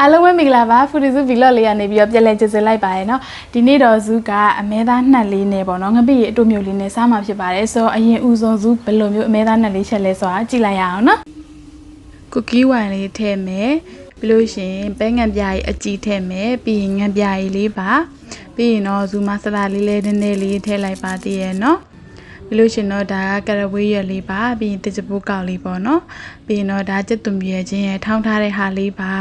အားလုံးပဲမင်္ဂလာပါဖူဒီဇူဗီလော့လေးကနေပြီးတော့ပြန်လည်ကြည့်စင်လိုက်ပါရယ်နော်ဒီနေ့တော့ဇူကအမဲသားနှက်လေးနဲ့ပေါ့နော်ငပိရေအတူမျိုးလေးနဲ့စားမှာဖြစ်ပါတယ်ဆိုတော့အရင်ဦးဆုံးဇူဘယ်လိုမျိုးအမဲသားနှက်လေးချက်လဲဆိုတာကြည့်လိုက်ရအောင်နော်ကုကီးဝိုင်လေးထည့်မယ်ပြီးလို့ရှရင်ပဲငံပြားကြီးအကြည့်ထည့်မယ်ပြီးရင်ငံပြားကြီးလေးပါပြီးရင်တော့ဇူမဆလာလေးလေးနည်းနည်းလေးထည့်လိုက်ပါသေးရယ်နော် ပြီးလို့ရှရင်တော့ဒါကကရဝေးရွက်လေးပါပြီးရင်တကြပိုးကောက်လေးပေါ့နော်ပြီးရင်တော့ဒါကျက်သွန်ပြဲချင်းရဲ့ထောင်းထားတဲ့ဟာလေးပါ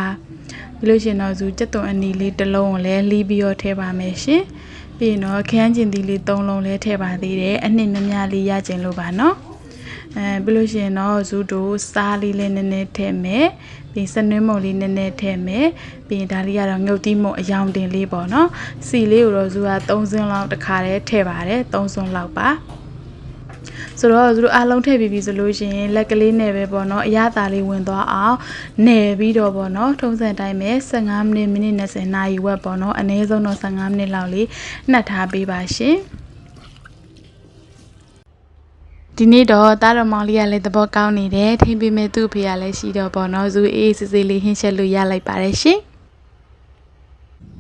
ပြီးလို့ရှရင်တော့ဇူကြက်သွန်အနီလေးတစ်လုံးကိုလည်းလီးပြီးတော့ထည့်ပါမယ်ရှင်ပြီးရင်တော့ခရမ်းကျင်သီးလေး၃လုံးလည်းထည့်ပါသေးတယ်အနှစ်များများလေးရကျင်လို့ပါနော်အဲပြီးလို့ရှရင်တော့ဇူတို့စားလေးလည်းနည်းနည်းထည့်မယ်ပြီးစနွင်းမုံလေးနည်းနည်းထည့်မယ်ပြီးရင်ဒါလေးကတော့ငုတ်တိမုံအယောင်တင်လေးပေါ့နော်စီလေးကိုတော့ဇူက၃စင်းလောက်တစ်ခါတည်းထည့်ပါတယ်၃စင်းလောက်ပါ ဆိုတော့သူတို့အားလုံးထည့်ပြီးပြီဆိုလို့ရှိရင်လက်ကလေးနဲ့ပဲပေါ့နော်အရသာလေးဝင်သွားအောင်နယ်ပြီးတော့ပေါ့နော်ထုံးစံတိုင်းပဲ15မိနစ်မိနစ်20နာရီဝက်ပေါ့နော်အနည်းဆုံးတော့15မိနစ်လောက်လေးနှက်ထားပေးပါရှင်ဒီနေ့တော့တားတော်မောင်လေးကလည်းသဘောကောင်းနေတယ်ထိမ့်ပေးမဲ့သူ့အဖေကလည်းရှိတော့ပေါ့နော်ဇူအေးစစ်စစ်လေးဟင်းချက်လို့ရလိုက်ပါတယ်ရှင်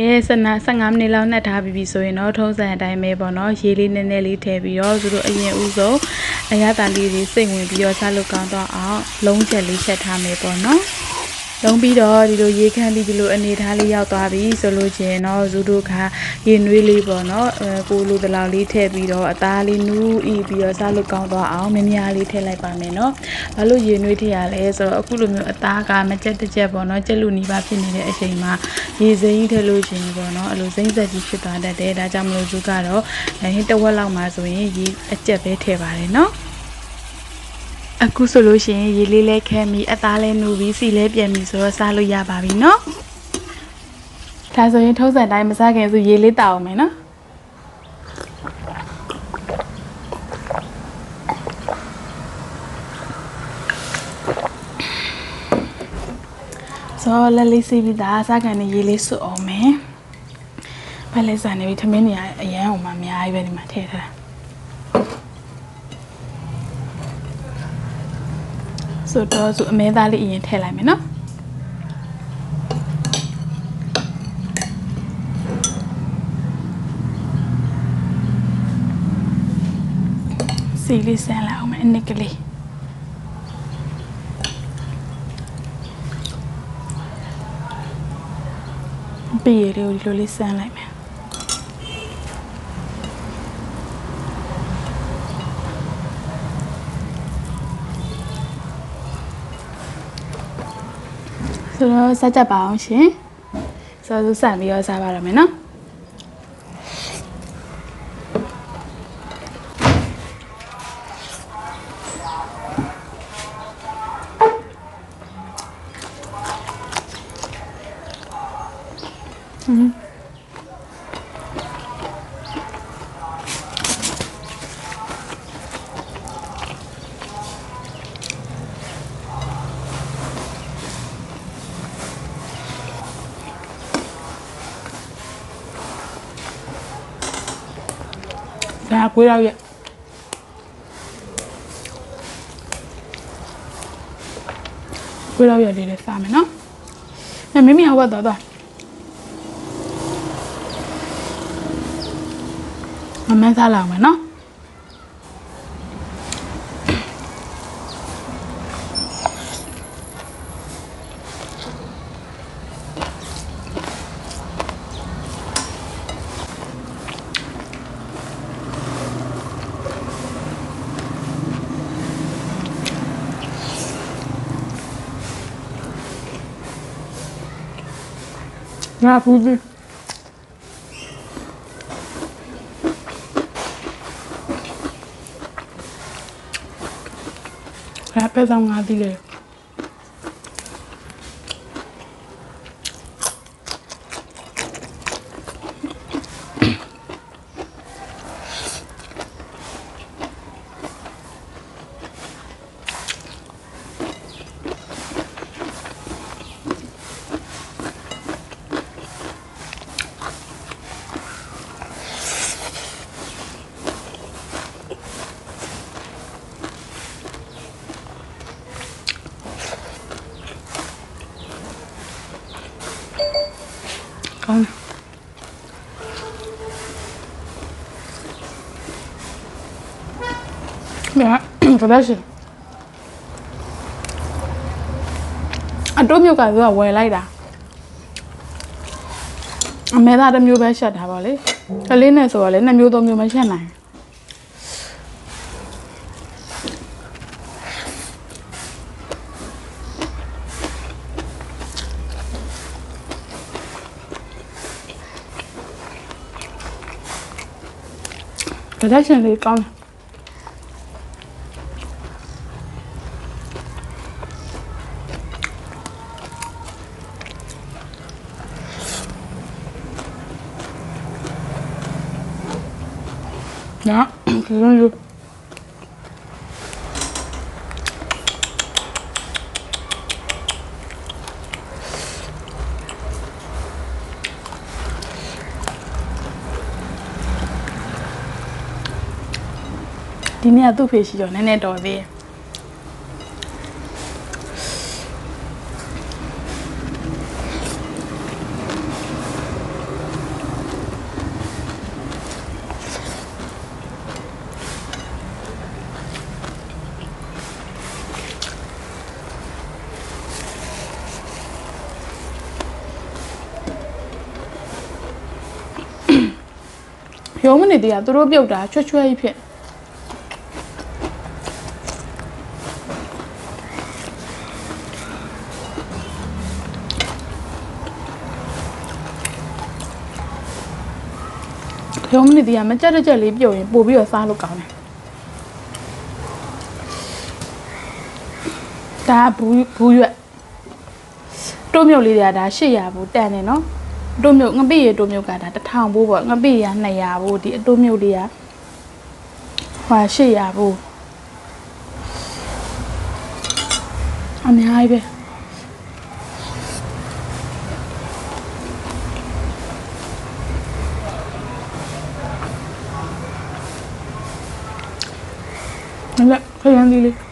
အဲစနာ15မိနစ်လောက်နှက်ထားပြီးပြီဆိုရင်တော့ထုံးစံအတိုင်းပဲပေါ့နော်ရေလေးနည်းနည်းလေးထည့်ပြီးတော့သူတို့အရင်ဦးဆုံးအရသာလေးတွေစိတ်ဝင်ပြီးတော့စားလို့ကောင်းတော့အောင်လုံးချက်လေးချက်ထားမယ်ပေါ့နော် လုံးပြီးတော့ဒီလိုရေခမ်းပြီးဒီလိုအနေထားလေးရောက်သွားပြီဆိုလို့ချင်းတော့ဇူတို့ကရေနွေးလေးပေါ့နော်အဲကိုလိုတလောက်လေးထည့်ပြီးတော့အသားလေးနူးဤပြီးတော့စားလို့ကောင်းသွားအောင်မင်းများလေးထည့်လိုက်ပါမယ်နော်ဘာလို့ရေနွေးထည့်ရလဲဆိုတော့အခုလိုမျိုးအသားကမကြက်တစ်ချက်ပေါ့နော်ကြက်လူနီးပါဖြစ်နေတဲ့အချိန်မှာရေစိမ်းထည့်လို့ချင်းပေါ့နော်အဲ့လိုစိမ့်ဆက်ကြီးဖြစ်သွားတတ်တယ်ဒါကြောင့်မလို့ဇူကတော့အဲဟင်းတစ်ဝက်လောက်မှဆိုရင်ရေအကျက်ပဲထည့်ပါတယ်နော် အခုဆိုလို့ရှိရင်ရေလေးလဲခဲပြီးအသားလဲနူပြီးစီလဲပြန်ပြီးဆိုတော့စားလို့ရပါပြီเนาะဒါဆိုရင်ထုံးစံတိုင်းမစားခင်ဆိုရေလေးတောက်အောင်မယ်เนาะဆိုတော့လက်လေးစီးပြီးသားစားကန်နဲ့ရေလေးစွတ်အောင်မယ်ဖက်လေးစားနေပြီထမင်းနေရအရန်အောင်မှအများကြီးပဲဒီမှာထည့်ထားတာ ဆိုတော့ဆိုအမဲသားလေးအရင်ထည့်လိုက်မယ်နော်စီလေးဆန်းလိုက်အောင်မယ်အနစ်ကလေးပြီးရလေးကိုဒီလိုလေးဆန်းလိုက်မယ် ဆိုတော့စကြက်ပါအောင်ရှင်ဆိုတော့ဆန်ပြီးတော့စားပါတော့မယ်နော် ဒါကွေးတော့ရဲ့ကွေးတော့ရဲ့လေးလေးစားမယ်နော်အဲမိမိဟောတော့တော့မမန်းစားလာအောင်မယ်နော် ငါပူသည်ရပဲဆော ကောင်းတယ်မြတ်ဘာလဲအတိုးမြုပ်ကသူကဝယ်လိုက်တာအမေသားတစ်မျိုးပဲရှက်တာပါလေကလေးနဲ့ဆိုတော့လေနှစ်မျိုးသုံးမျိုးမရှက်နိုင် ဘူးဒါရှင်လေးကောင်းတယ် Ja, ဒီနေ့ကသူ့ဖေရှိတော့နည်းနည်းတော်သေးတယ်။။ရုံးမနေသေးတာသူတို့ပြုတ်တာချွတ်ချွဲကြီးဖြစ် ရုံးမနေသေးတာမကြက်တစ်ကြက်လေးပြုတ်ရင်ပို့ပြီးတော့စားလို့ကောင်းတယ်ဒါကဘူးဘူးရွက်တိုးမြုပ်လေးတွေကဒါ800ဘူးတန်တယ်နော်တိုးမြုပ်ငပိရေတိုးမြုပ်ကဒါ1000ဘူးပေါ့ငပိရ200ဘူးဒီအတိုးမြုပ်လေးကဟွာ800ဘူးအများကြီးပဲ ဟုတ်လားခ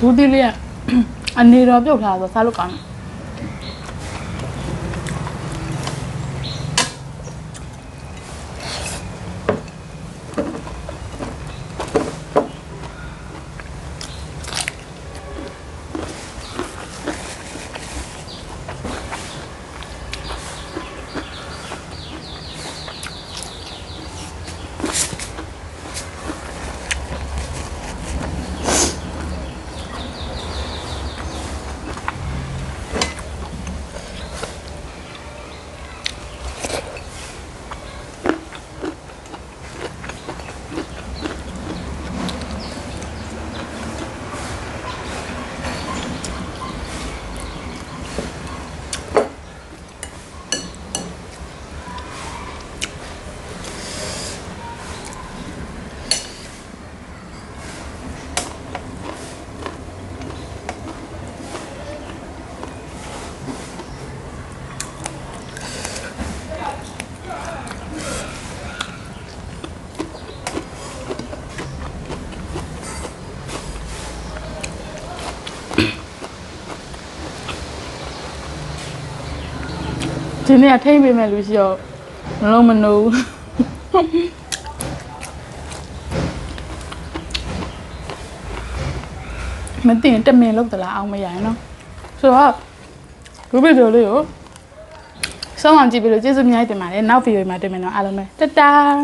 ဘူးဒီလေးကအနေတော်ပြုတ်ထားဆိုစားလို့ကောင်းတယ် ဒီနေ့ကထိမ့်ပေးမယ်လူရှိတော့မလုံးမနိုးမသိရင်တမင်လောက်သလားအောင်မရရင်နော်ဆိုတော့ဒီဗီဒီယိုလေးကိုစောင့်အောင်ကြည့်ပြီးလို့ကျေးဇူးအများကြီးတင်ပါတယ်နောက်ဗီဒီယိုမှာတွေ့မယ်နော်အားလုံးပဲတတား